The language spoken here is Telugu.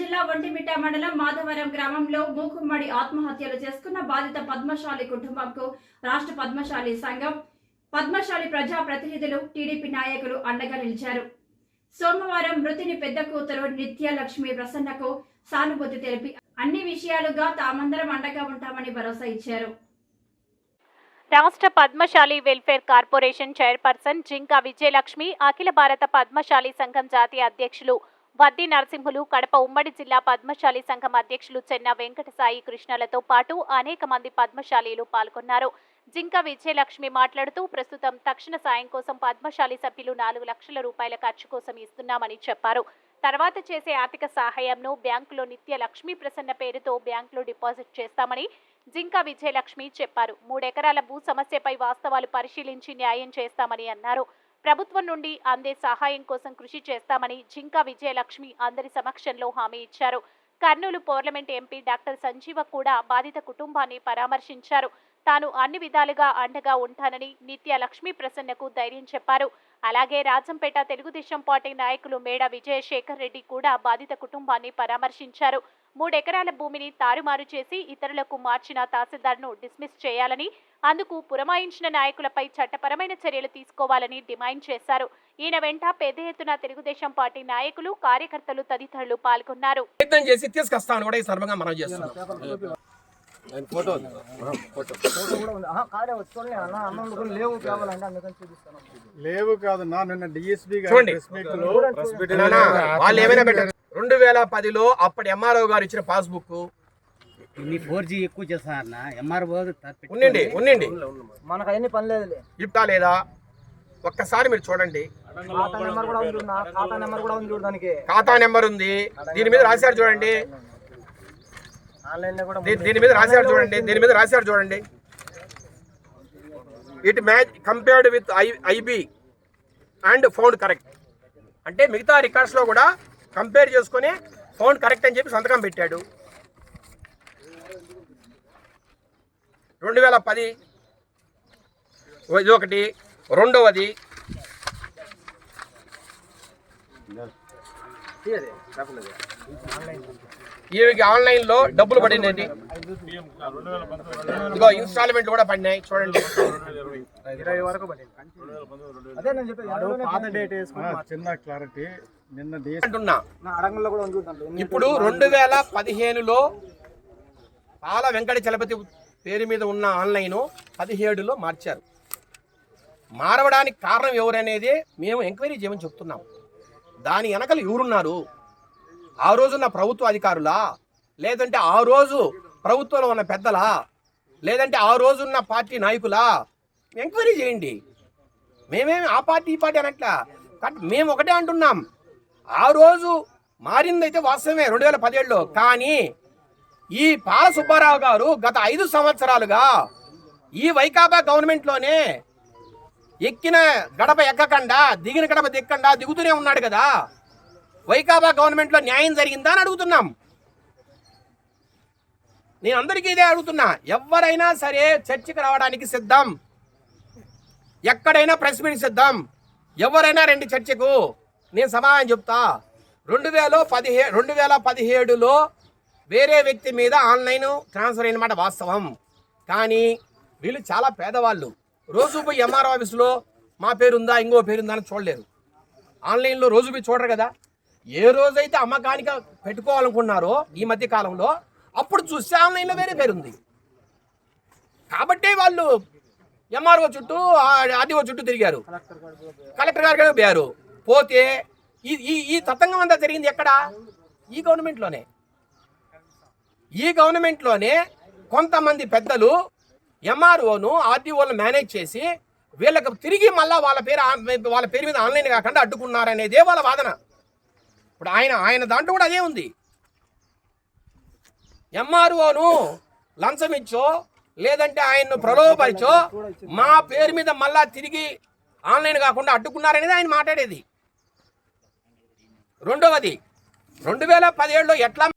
జిల్లా ఒంటిమిట్ట మండలం మాధవరం గ్రామంలో మూకుమ్మడి ఆత్మహత్యలు చేసుకున్న బాధిత పద్మశాలి కుటుంబంకు రాష్ట్ర పద్మశాలి సంఘం పద్మశాలి ప్రజా ప్రతినిధులు టీడీపీ నాయకులు అండగా నిలిచారు. సోమవారం మృతిని పెద్ద కూతురు నిత్యలక్ష్మి ప్రసన్నకు సానుభూతి తెలిపి అన్ని విషయాలుగా తామందరం అండగా ఉంటామని భరోసా ఇచ్చారు. రాష్ట్ర Padmashali welfare corporation chairperson Jinka Vijayalakshmi Akhila Bharata Padmashali Sangham జాతీయ అధ్యక్షులు వద్ది నరసింహులు కడప ఉమ్మడి జిల్లా పద్మశాలి సంఘం అధ్యక్షులు చెన్న వెంకట సాయి కృష్ణలతో పాటు అనేక మంది పద్మశాలీలు పాల్గొన్నారు. జింక విజయలక్ష్మి మాట్లాడుతూ ప్రస్తుతం తక్షణ సాయం కోసం పద్మశాలి సభ్యులు నాలుగు లక్షల రూపాయల ఖర్చు కోసం ఇస్తున్నామని చెప్పారు. తర్వాత చేసే ఆర్థిక సహాయంను బ్యాంకులో నిత్య లక్ష్మీ ప్రసన్న పేరుతో బ్యాంకులో డిపాజిట్ చేస్తామని జింక విజయలక్ష్మి చెప్పారు. మూడెకరాల భూ సమస్యపై వాస్తవాలు పరిశీలించి న్యాయం చేస్తామని అన్నారు. ప్రభుత్వం నుండి అందే సహాయం కోసం కృషి చేస్తామని జింకా విజయలక్ష్మి అందరి సమక్షంలో హామీ ఇచ్చారు. Kurnool parliament MP doctor Sanjeev కూడా బాధిత కుటుంబాన్ని పరామర్శించారు. తాను అన్ని విధాలుగా అండగా ఉంటానని నిత్య లక్ష్మీ ప్రసన్నకు ధైర్యం చెప్పారు. అలాగే రాజంపేట తెలుగుదేశం పార్టీ నాయకులు మేడ విజయశేఖర్ రెడ్డి కూడా బాధిత కుటుంబాన్ని పరామర్శించారు. మూడెకరాల భూమిని తారుమారు చేసి ఇతరులకు మార్చిన తహసీల్దార్ను డిస్మిస్ చేయాలని అందుకు పురమాయించిన నాయకులపై చట్టపరమైన చర్యలు తీసుకోవాలని డిమాండ్ చేశారు. ఈయన వెంట పెద్ద ఎత్తున తెలుగుదేశం పార్టీ నాయకులు కార్యకర్తలు తదితరులు పాల్గొన్నారు. ఫోటో కూడా ఉంది. అన్న అన్నం లేవు కావాలంటే అందుకని చూపిస్తాను లేవు కాదు నా నిన్న డిఎస్పీ వాళ్ళు ఏమైనా పెట్టారు? రెండు వేల పదిలో అప్పటి ఎంఆర్ఓ గారు ఇచ్చిన పాస్బుక్ ఇన్ని ఫోర్ జీ ఎక్కువ చేస్తారన్న ఎంఆర్ఓ ఉండండి ఉండండి. మనకు అవన్నీ పని లేదులే. ఇప్తా లేదా? ఒక్కసారి మీరు చూడండి. ఖాతా నెంబర్ కూడా ఉంది ఖాతా నెంబర్ కూడా ఉంది చూడు దానికి. ఖాతా నెంబర్ ఉంది. దీని మీద రాశారు చూడండి. దీని మీద రాశారు చూడండి దీని మీద రాశారు చూడండి. It match compared with I IB and found correct. అంటే మిగతా రికార్డ్స్లో కూడా కంపేర్ చేసుకొని ఫౌండ్ కరెక్ట్ అని చెప్పి సంతకం పెట్టాడు. రెండు వేల పది ఇది ఒకటి రెండవది. తీయది. ఈమెకి ఆన్లైన్లో డబ్బులు పడినది ఇదిగో ఇన్స్టాల్మెంట్ కూడా పడినాయి చూడండి. ఇరవై వరకు ఇప్పుడు రెండు వేల పదిహేనులో పాల వెంకట చలపతి పేరు మీద ఉన్న ఆన్లైన్ పదిహేడులో మార్చారు. మారవడానికి కారణం ఎవరనేది మేము ఎంక్వైరీ చేయమని చెప్తున్నాం. దాని వెనకలు ఎవరున్నారు? ఆ రోజున్న ప్రభుత్వ అధికారులా? లేదంటే ఆ రోజు ప్రభుత్వంలో ఉన్న పెద్దలా? లేదంటే ఆ రోజున్న పార్టీ నాయకులా? ఎంక్వైరీ చేయండి. మేమేమి ఆ పార్టీ ఈ పార్టీ అనట్లా? కాబట్టి మేము ఒకటే అంటున్నాం. ఆ రోజు మారిందైతే వాస్తవమే రెండు వేల పదిహేడులో. కానీ ఈ పాల సుబ్బారావు గారు గత ఐదు సంవత్సరాలుగా ఈ వైకాపా గవర్నమెంట్లోనే ఎక్కిన గడప ఎక్కకుండా దిగిన గడప దిక్కకుండా దిగుతూనే ఉన్నాడు కదా? వైకాపా గవర్నమెంట్లో న్యాయం జరిగిందా అని అడుగుతున్నాం. నేను అందరికీ ఇదే అడుగుతున్నా. ఎవరైనా సరే చర్చికి రావడానికి సిద్ధం. ఎక్కడైనా ప్రెస్ మీట్ సిద్ధం. ఎవరైనా రెండు చర్చకు. నేను సమాధానం చెప్తా. రెండు వేల పదిహే రెండు వేల పదిహేడులో వేరే వ్యక్తి మీద ఆన్లైన్ ట్రాన్స్ఫర్ అయినమాట వాస్తవం. కానీ వీళ్ళు చాలా పేదవాళ్ళు. రోజు పోయి ఎంఆర్ ఆఫీసులో మా పేరుందా ఇంకో పేరుందా అని చూడలేరు. ఆన్లైన్లో రోజు పోయి చూడరు కదా. ఏ రోజైతే అమ్మకానికి పెట్టుకోవాలనుకున్నారో ఈ మధ్య కాలంలో అప్పుడు చూస్తే ఆన్లైన్లో వేరే పేరుంది. కాబట్టే వాళ్ళు ఎంఆర్ఓ చుట్టూ ఆర్డీఓ చుట్టూ తిరిగారు. కలెక్టర్ గారు కూడా పోయారు. పోతే ఈ ఈ ఈ తతంగం అంతా జరిగింది ఎక్కడ? ఈ గవర్నమెంట్లోనే. ఈ గవర్నమెంట్లోనే కొంతమంది పెద్దలు ఎంఆర్ఓను ఆర్డీఓలను మేనేజ్ చేసి వీళ్ళకి తిరిగి మళ్ళీ వాళ్ళ పేరు వాళ్ళ పేరు మీద ఆన్లైన్ కాకుండా అడ్డుకున్నారనేదే వాళ్ళ వాదన. ఇప్పుడు ఆయన ఆయన దాంట్లో కూడా అదే ఉంది. ఎంఆర్ఓను లంచం ఇచ్చో లేదంటే ఆయన్ను ప్రలోభపరిచో మా పేరు మీద మళ్ళా తిరిగి ఆన్లైన్ కాకుండా అడ్డుకున్నారనేది ఆయన మాట్లాడేది. రెండవది రెండు వేల పదిహేడులో ఎట్లా